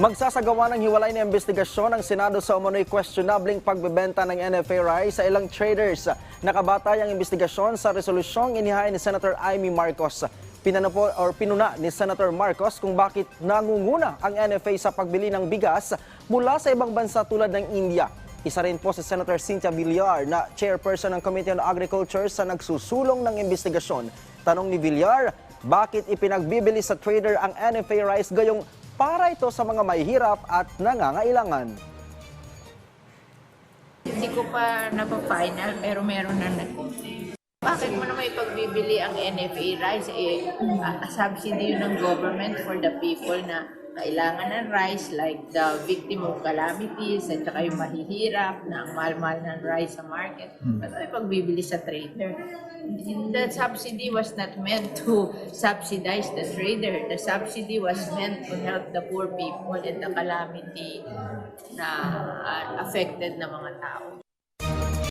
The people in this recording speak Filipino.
Magsasagawa ng hiwalay na investigasyon ang Senado sa umano'y questionabling pagbebenta ng NFA rice sa ilang traders. Nakabatay ang investigasyon sa resolusyong inihain ni Senator Amy Marcos. Pinano po, or pinuna ni Senator Marcos kung bakit nangunguna ang NFA sa pagbili ng bigas mula sa ibang bansa tulad ng India. Isa rin po si Senator Cynthia Villar na chairperson ng Committee on Agriculture sa nagsusulong ng investigasyon. Tanong ni Villar, bakit ipinagbibili sa trader ang NFA rice gayong para ito sa mga mahihirap at nangangailangan? Hindi ko pa napapa-final pero meron na na. Bakit mo naman ipagbibili ang NFA rice? Eh, uh, subsidy yun ng government for the people na kailangan ng rice like the victim of calamities at saka yung mahihirap na ang mahal-mahal ng rice sa market. Ba't mo ipagbibili sa trader? The subsidy was not meant to subsidize the trader. The subsidy was meant to help the poor people and the calamity na uh, affected na mga tao.